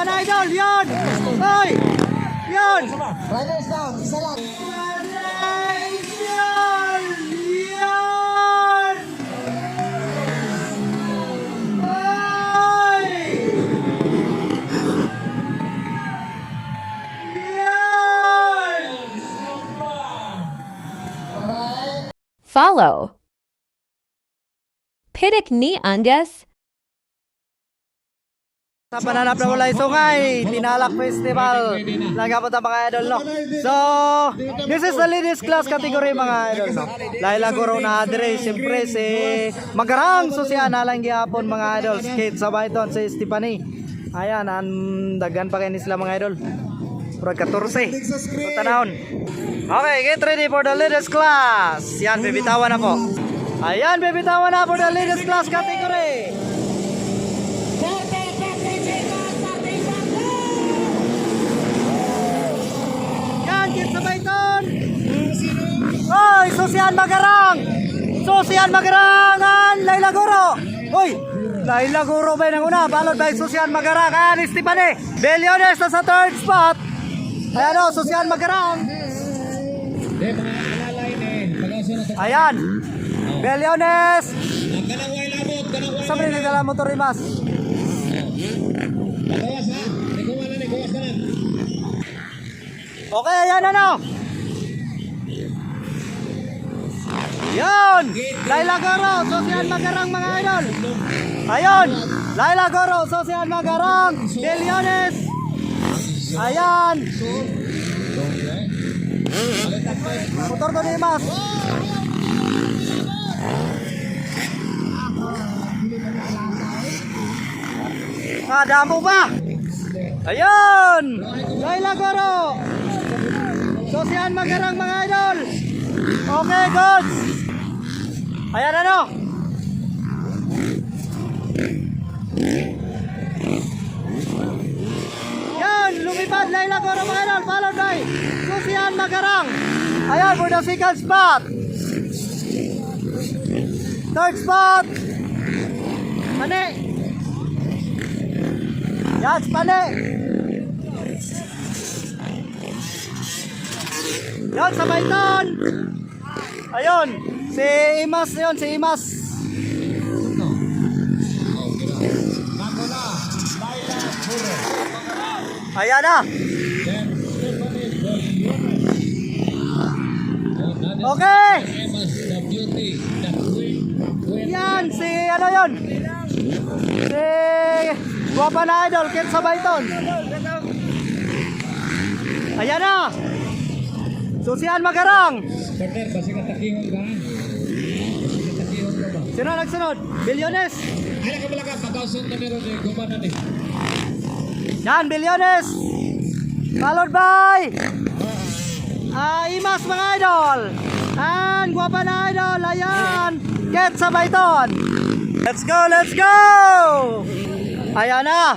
Guwapa na idol, yun! Hoy! Yun! Riders down, isa lang. Yun! Yun! Hoy! Yun! Follow. Pitik ni Andes. Sa pananap na walay sungay, Tinalak Festival. Nagapot mga idol, no? So, this is the ladies class category, mga idol, no? Laila Guro na Adre, siyempre si Magarang, so siya nalang gihapon, mga idol. Skate sa Baiton, si Stephanie. Ayan, ang dagan pa kayo sila, mga idol. Pura 14. So, tanahon. Okay, get ready for the ladies class. Yan, bibitawan na po. Ayan, bibitawan na for the ladies class category. Yan, kit sa Bayton. Hoy, Susian Magarang. Susian Magarangan, Laila Guro. Hoy, Laila Guro ba yung una? Balot by Susian Magarang. Ayan, Estipane. Beliones na sa third spot. Ayan o, Susian Magarang. Ayan. Beliones. Kanaway labot, kanaway. Sabi ni Dala Motorimas. Gawas ha. Okay, ayan ano. Yan! Laila Goro, Sosial Magarang mga idol. Ayun! Laila Goro, Sosial Magarang, Bilyones. Ayan! Motor to ni Mas. Kadamo ba? Ayun! Laila Goro! Sosial Magarang mga idol! Okay, good! Ayan ano? Yan! Lumipad Laila Goro mga idol! Followed by Sosial Magarang! Ayan, for the second spot! Third spot! Mani! Yan, Mani! Yan, sa Baiton. Ayun, si Imas yun, si Imas. Ayan na. Okay. Yan, si ano yun? Si Guapa na Idol, Kit sa Baiton. Ayan na. Susian Magarang. Partner, basi ka takihon ka. Sino nagsunod? Bilyones. Ay, nakabala ka. Pagkausap na meron eh. Gumana eh. Yan, Bilyones. Followed by ah Imas mga idol. And guwapa na idol. Ayan. Get sa Baiton. Let's go, let's go. Ayan na.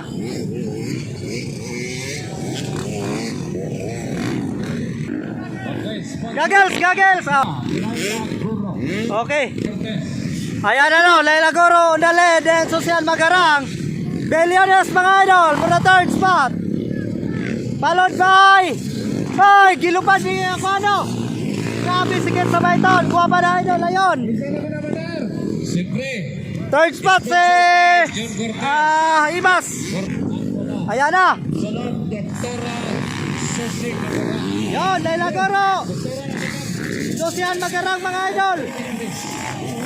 Okay, spot. Goggles, goggles. Oh. Guro. Okay. Ayan na no. Laila Goro, Undale, then Social Magarang. Bilyones mga idol for the third spot. Followed by Ay, gilupad ni ako ano. Grabe, sige sa Baiton. Guwapa na idol. Ayun. Third spot si ah Imas. Ayan na. Yon, Laila Goro. Sosian Magarang mga idol.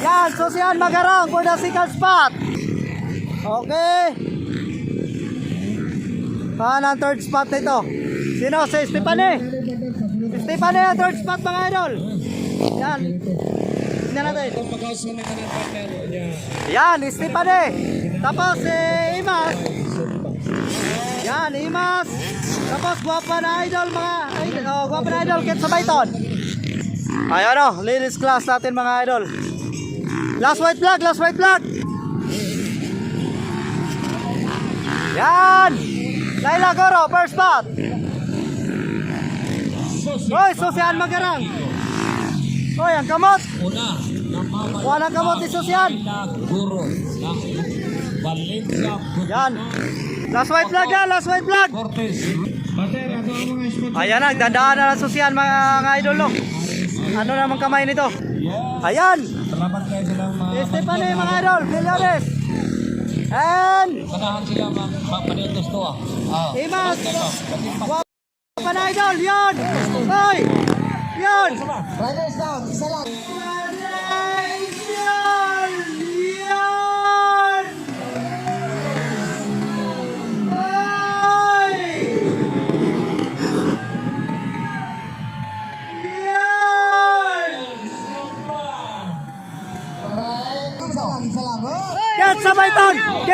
Yan, Sosian Magarang for the second spot. Okay. Saan ang third spot nito? Sino? Si Stephanie. Stephanie ang third spot mga idol. Yan. Tingnan natin. Yan, Stephanie. Tapos si Imas. Yan, Imas. Tapos guwapa na idol mga ay, oh, guwapa na idol kit sa Bayton. Ayan o, ladies class natin mga idol. Last white flag, last white flag. Yan. Laila Goro, first spot. Hoy, Susian Magarang. Hoy, ang kamot. Una. Kuha ng kamot ni Guro. Ng Valencia. Yan. Last white flag na, last white flag. Ayan na, dandaan na lang susyan mga, mga idol no. Ano naman kamay nito? Ayan. Salamat kayo sa lang mga mga idol, Villarez. And Sanahan sila mga panitos to ah. Ah. Imas. Na idol, yun. Hoy. Yun. Riders down, isa lang.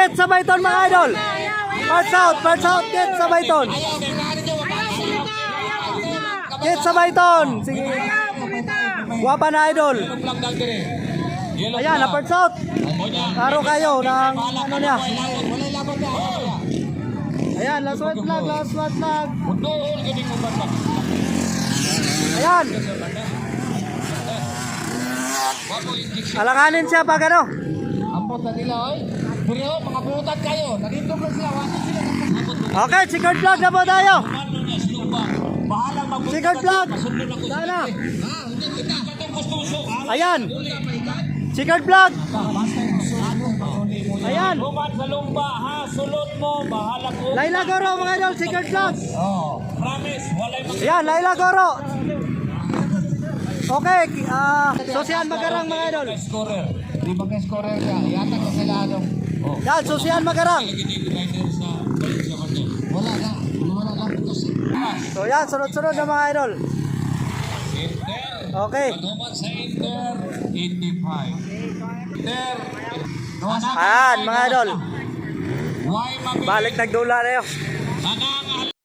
Get sa Bayton mga idol! Parts out! Parts out! Get sa Bayton! Get sa Bayton! Sige! Guwapa na idol! Ayan, na parts out! Karo kayo ng ano niya? Ayan, last one flag, last one flag. Ayan. Alanganin siya pag ano. Ambot na nila oy. Pero mga butat kayo. Nandito ko sila. Wasit sila. Okay, secret flag na po tayo. Bahala mag Secret flag. Sana. Ayan. Secret flag. Ayan. Buman sa lumba ha. Sulot mo. Bahala ko. Laila Goro mga idol, secret flag. Oh. Promise. Walay mag Ayan, Laila Goro. Okay, ah, Sosian Magarang mga idol. scorer. Di ba kay scorer ka? Yata ko sila anong. Oh. Yan, Sosian Magarang. Wala na. Wala na. Putos. So yan, sunod-sunod na mga idol. Okay. Tuman sa Inter. 85. Inter. Ayan, mga idol. Balik nagdula na yun.